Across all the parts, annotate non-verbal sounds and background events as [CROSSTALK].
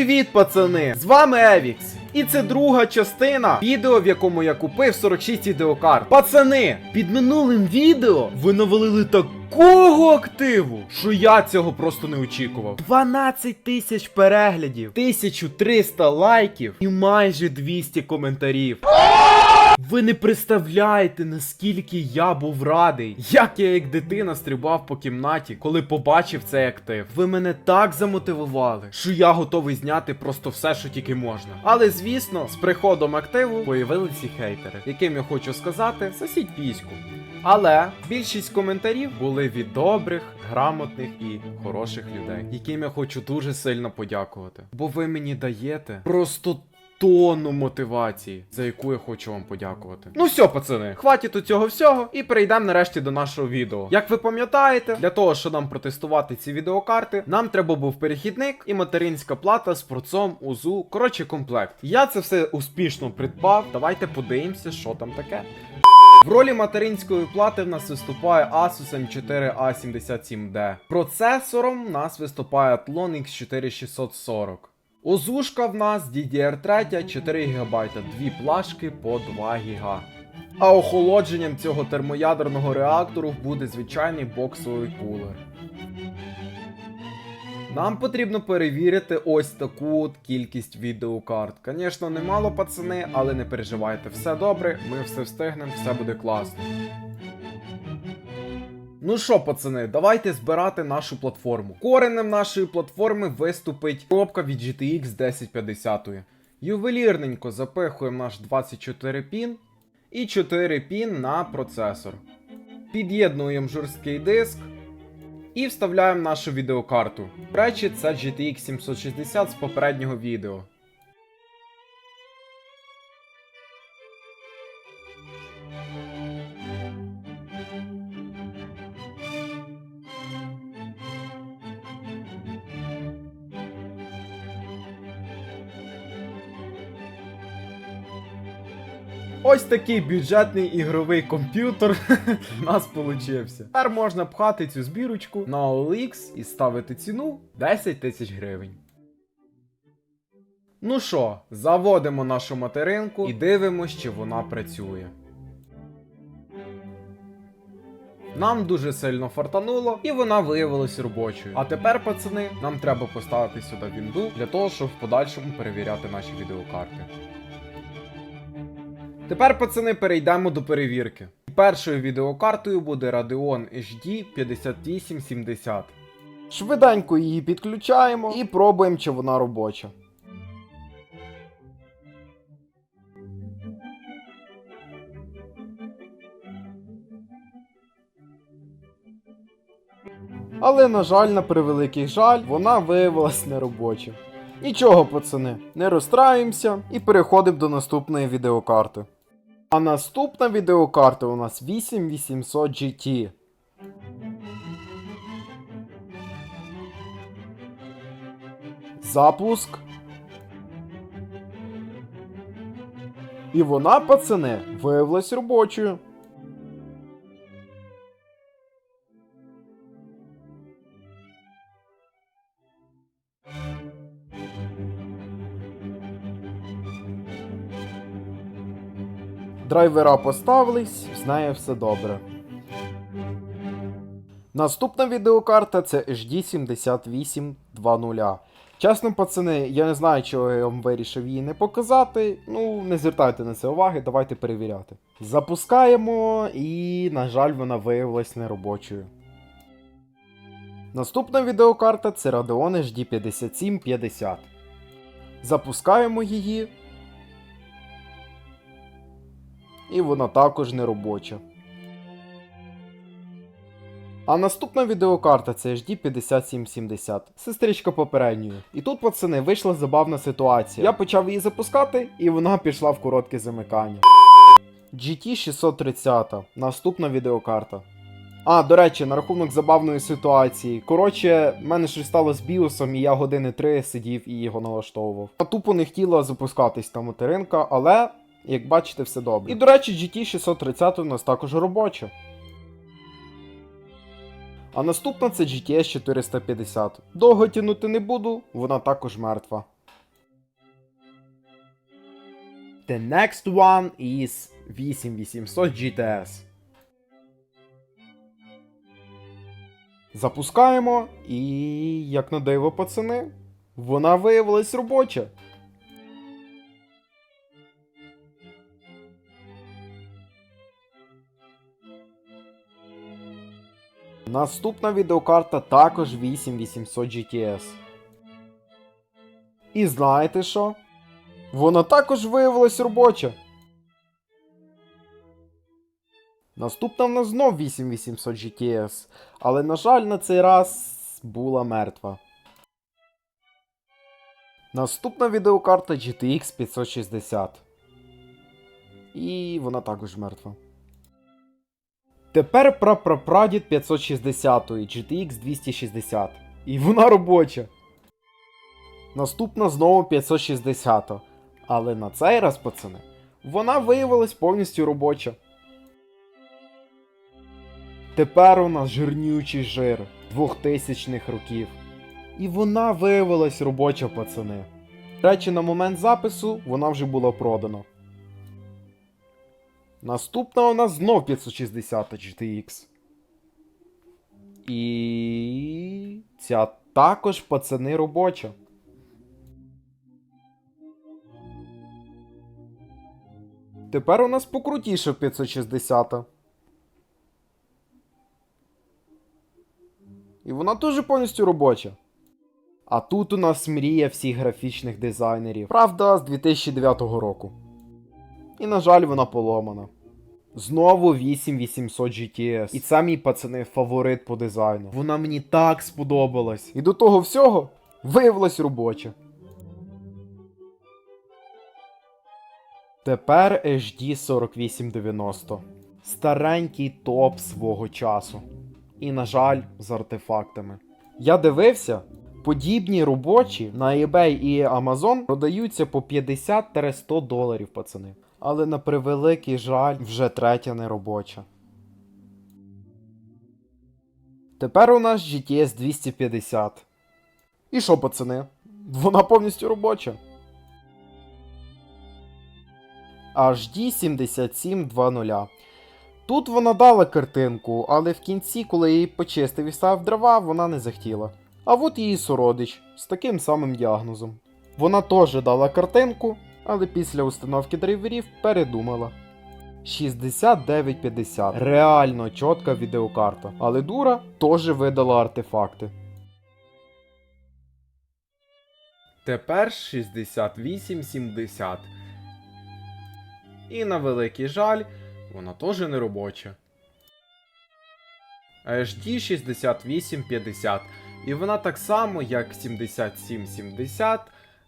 Привіт, пацани! З вами Евікс. І це друга частина відео, в якому я купив 46 відеокарт. Пацани, під минулим відео ви навалили такого активу, що я цього просто не очікував. 12 тисяч переглядів, 1300 лайків і майже 200 коментарів. Ви не представляєте, наскільки я був радий, як я як дитина стрибав по кімнаті, коли побачив цей актив. Ви мене так замотивували, що я готовий зняти просто все, що тільки можна. Але звісно, з приходом активу появилися хейтери, яким я хочу сказати, сосіть піську. Але більшість коментарів були від добрих, грамотних і хороших людей, яким я хочу дуже сильно подякувати. Бо ви мені даєте просто тонну мотивації, за яку я хочу вам подякувати. Ну все, пацани, хватить у цього всього, і перейдемо нарешті до нашого відео. Як ви пам'ятаєте, для того, щоб нам протестувати ці відеокарти, нам треба був перехідник і материнська плата з процом, узу, коротше, комплект. Я це все успішно придбав. Давайте подивимося, що там таке. В ролі материнської плати в нас виступає Asus M4A77D. Процесором в нас виступає Athlon X4640. Озушка в нас DDR3 4 ГБ, дві плашки по 2 ГБ. А охолодженням цього термоядерного реактору буде звичайний боксовий кулер. Нам потрібно перевірити ось таку от кількість відеокарт. Звісно, немало пацани, але не переживайте, все добре, ми все встигнемо, все буде класно. Ну що, пацани, давайте збирати нашу платформу. Коренем нашої платформи виступить коробка від GTX 1050. Ювелірненько запихуємо наш 24 пін і 4 пін на процесор. Під'єднуємо жорсткий диск і вставляємо нашу відеокарту. До речі, це GTX 760 з попереднього відео. Ось такий бюджетний ігровий комп'ютер [LAUGHS] у нас получився. Тепер можна пхати цю збірочку на OLX і ставити ціну 10 тисяч гривень. Ну що, заводимо нашу материнку і дивимося, чи вона працює. Нам дуже сильно фартануло, і вона виявилась робочою. А тепер, пацани, нам треба поставити сюди вінду для того, щоб в подальшому перевіряти наші відеокарти. Тепер, пацани, перейдемо до перевірки. Першою відеокартою буде Radeon HD 5870. Швиденько її підключаємо і пробуємо, чи вона робоча. Але, на жаль, на превеликий жаль, вона виявилась неробоча. Нічого, пацани, не розстраємося і переходимо до наступної відеокарти. А наступна відеокарта у нас 8800 GT. Запуск. І вона, пацани, виявилась робочою. Драйвера поставились, з нею все добре. Наступна відеокарта це HD 7820. Чесно, пацани, я не знаю, чого я вам вирішив її не показати. Ну, не звертайте на це уваги, давайте перевіряти. Запускаємо, і, на жаль, вона виявилась неробочою. Наступна відеокарта це Radeon HD 5750. Запускаємо її. І вона також не робоча. А наступна відеокарта це HD 5770, сестричка попередньої. І тут, пацани, вийшла забавна ситуація. Я почав її запускати, і вона пішла в коротке замикання. GT 630, наступна відеокарта. А, до речі, на рахунок забавної ситуації. Коротше, в мене щось стало з біосом, і я години три сидів і його налаштовував. А тупо не хотіла запускатись та материнка, але як бачите, все добре. І до речі, GT 630 у нас також робоча. А наступна це GTS 450. Довго тянути не буду, вона також мертва. The next one is 8800 GTS. Запускаємо і, як на диво пацани, вона виявилась робоча. Наступна відеокарта також 8800 GTS. І знаєте що? Вона також виявилась робоча. Наступна в нас знов 8800 GTS, але, на жаль, на цей раз була мертва. Наступна відеокарта GTX 560. І вона також мертва. Тепер прапрапрадід 560 GTX 260. І вона робоча. Наступна знову 560. Але на цей раз, пацани, вона виявилась повністю робоча. Тепер у нас жирнючий жир 2000-х років. І вона виявилась робоча, пацани. Речі, на момент запису вона вже була продана. Наступна у нас знов 560 GTX. І ця також пацани робоча. Тепер у нас покрутіше 560. І вона теж повністю робоча. А тут у нас мрія всіх графічних дизайнерів. Правда, з 2009 року. І, на жаль, вона поломана. Знову 8800 GTS. І це мій пацани фаворит по дизайну. Вона мені так сподобалась. І до того всього виявилась робоча. Тепер HD 4890. Старенький топ свого часу. І, на жаль, з артефактами. Я дивився, подібні робочі на eBay і Amazon продаються по 50-100 доларів, пацани. Але на превеликий жаль, вже третя неробоча. Тепер у нас GTS 250. І що, пацани? Вона повністю робоча. HD 7720. Тут вона дала картинку, але в кінці, коли її почистив і ставив дрова, вона не захотіла. А от її сородич з таким самим діагнозом. Вона теж дала картинку, але після установки драйверів передумала. 6950. Реально чітка відеокарта. Але дура теж видала артефакти. Тепер 6870. І на великий жаль, вона теж не робоча. HD 6850. І вона так само, як 7770.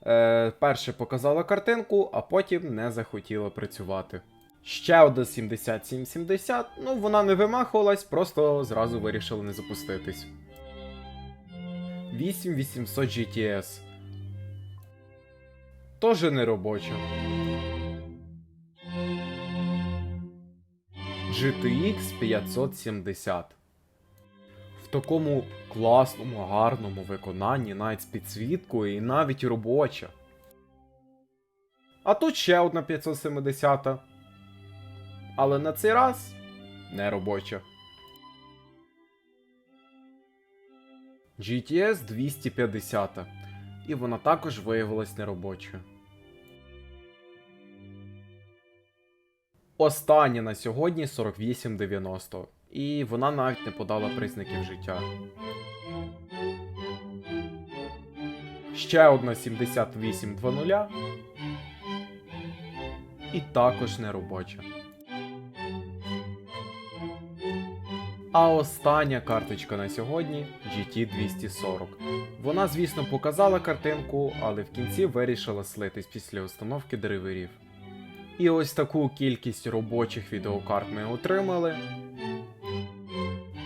Е, перше показала картинку, а потім не захотіла працювати. Ще одна 7770, ну вона не вимахувалась, просто зразу вирішила не запуститись. 8800 GTS. Тоже не робоча. GTX 570. Такому класному, гарному виконанні, навіть з підсвіткою і навіть робоча. А тут ще одна 570. Але на цей раз не робоча. GTS 250. І вона також виявилась неробочою. Остання на сьогодні 4890. І вона навіть не подала признаків життя. Ще одна 7820. І також не робоча. А остання карточка на сьогодні GT240. Вона, звісно, показала картинку, але в кінці вирішила слитись після установки драйверів. І ось таку кількість робочих відеокарт ми отримали.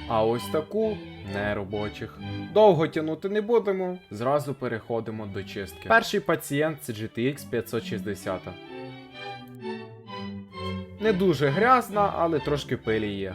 А ось таку неробочих. Довго тягнути не будемо, зразу переходимо до чистки. Перший пацієнт це GTX 560. Не дуже грязна, але трошки пилі є.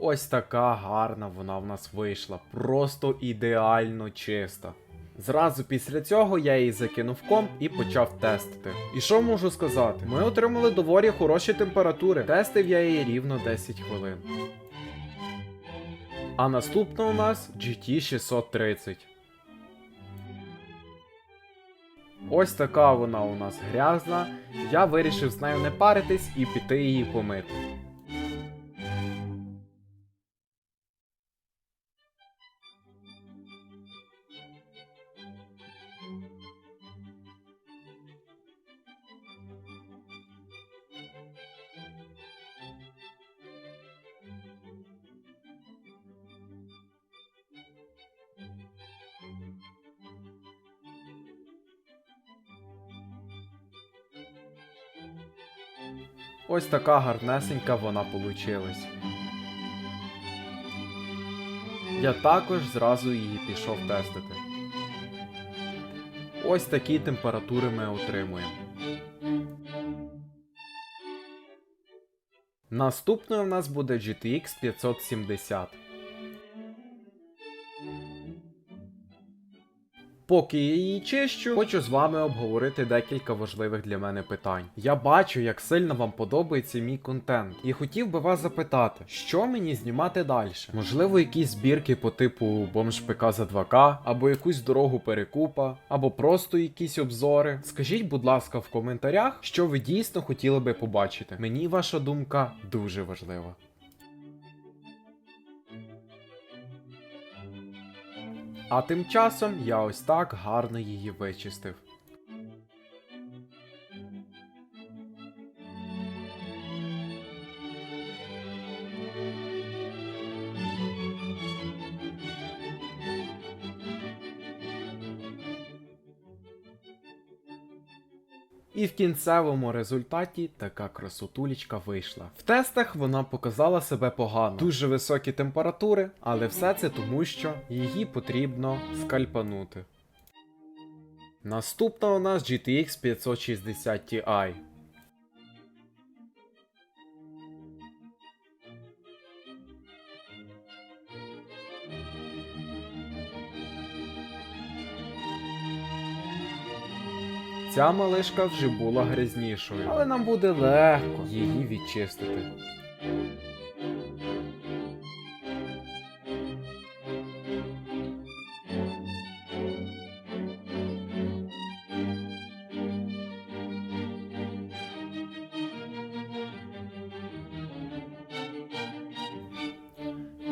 Ось така гарна вона в нас вийшла, просто ідеально чиста. Зразу після цього я її закинув комп і почав тестити. І що можу сказати? Ми отримали доволі хороші температури. Тестив я її рівно 10 хвилин. А наступна у нас GT 630. Ось така вона у нас грязна. Я вирішив з нею не паритись і піти її помити. Ось така гарнесенька вона получилась. Я також зразу її пішов тестити. Ось такі температури ми отримуємо. Наступною в нас буде GTX 570. Поки я її чищу, хочу з вами обговорити декілька важливих для мене питань. Я бачу, як сильно вам подобається мій контент, і хотів би вас запитати, що мені знімати далі? Можливо, якісь збірки по типу бомж ПК за 2К, або якусь дорогу перекупа, або просто якісь обзори. Скажіть, будь ласка, в коментарях, що ви дійсно хотіли би побачити. Мені ваша думка дуже важлива. А тим часом я ось так гарно її вичистив. Кінцевому результаті така красотулечка вийшла. В тестах вона показала себе погано, дуже високі температури, але все це тому, що її потрібно скальпанути. Наступна у нас GTX 560 Ti. Ця малишка вже була грязнішою, але нам буде легко її відчистити.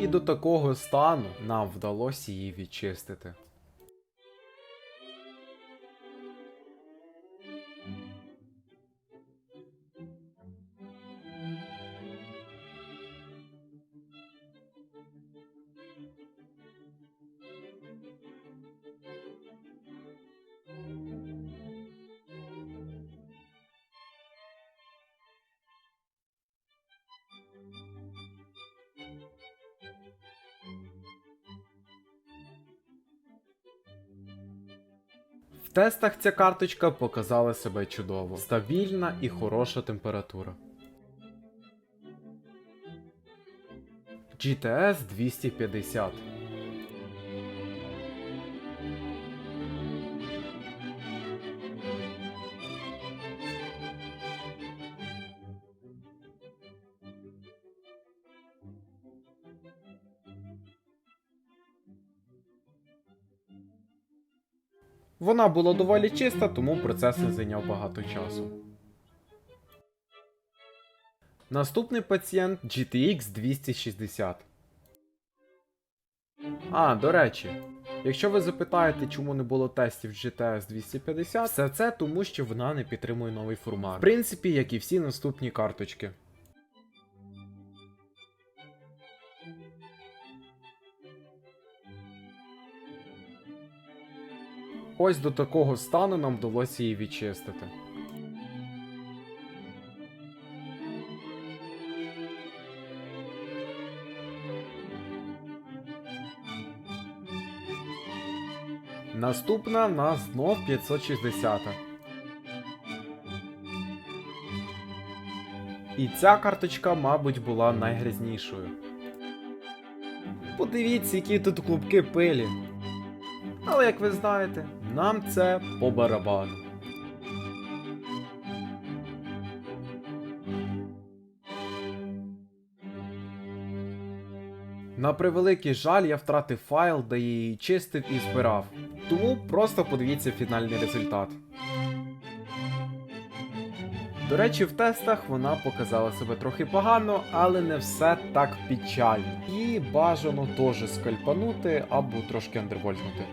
І до такого стану нам вдалося її відчистити. Тестах ця карточка показала себе чудово. Стабільна і хороша температура. GTS 250. Вона була доволі чиста, тому процес не зайняв багато часу. Наступний пацієнт GTX 260. А, до речі, якщо ви запитаєте, чому не було тестів GTS 250, все це тому, що вона не підтримує новий формат. В принципі, як і всі наступні карточки. Ось до такого стану нам вдалося її відчистити. Наступна нас знов 560. І ця карточка, мабуть, була найгрязнішою. Подивіться, які тут клубки пилі. Але як ви знаєте, нам це по барабану. На превеликий жаль, я втратив файл, де я її чистив і збирав. Тому просто подивіться фінальний результат. До речі, в тестах вона показала себе трохи погано, але не все так печально. І бажано теж скальпанути або трошки андервольтнути.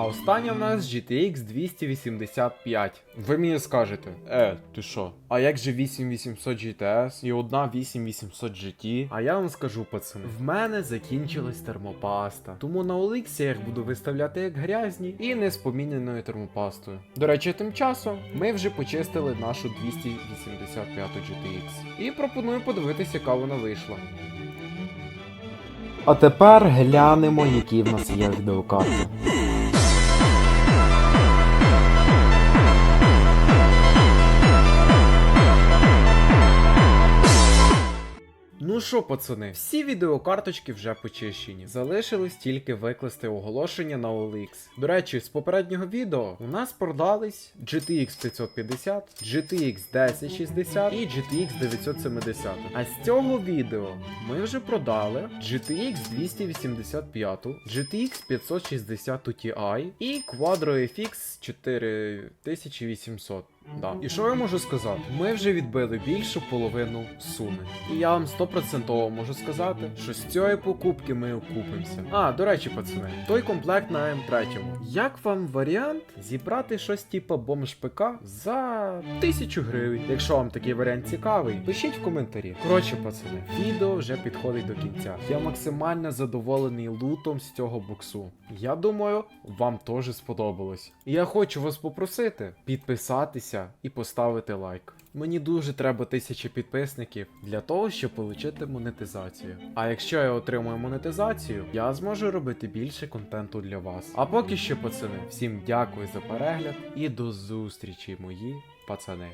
А остання в нас GTX 285. Ви мені скажете, е, ти що? А як же 8800 GTS і одна 8800 GT? А я вам скажу, пацани, в мене закінчилась термопаста. Тому на OLX я їх буду виставляти як грязні і не поміненою термопастою. До речі, тим часом ми вже почистили нашу 285 GTX. І пропоную подивитися, яка вона вийшла. А тепер глянемо, які в нас є відеокарти. Ну що, пацани, всі відеокарточки вже почищені. Залишилось тільки викласти оголошення на OLX. До речі, з попереднього відео у нас продались GTX 550, GTX 1060 і GTX 970. А з цього відео ми вже продали GTX 285, GTX 560 Ti і Quadro FX 4800. Да. І що я можу сказати? Ми вже відбили більшу половину суми. І я вам стопроцентово можу сказати, що з цієї покупки ми окупимося. А, до речі, пацани, той комплект на М3. Як вам варіант зібрати щось типу бомж ПК за тисячу гривень? Якщо вам такий варіант цікавий, пишіть в коментарі. Коротше, пацани, відео вже підходить до кінця. Я максимально задоволений лутом з цього боксу. Я думаю, вам теж сподобалось. І я хочу вас попросити підписатися і поставити лайк. Мені дуже треба тисячі підписників для того, щоб отримати монетизацію. А якщо я отримую монетизацію, я зможу робити більше контенту для вас. А поки що, пацани, всім дякую за перегляд і до зустрічі, мої пацани.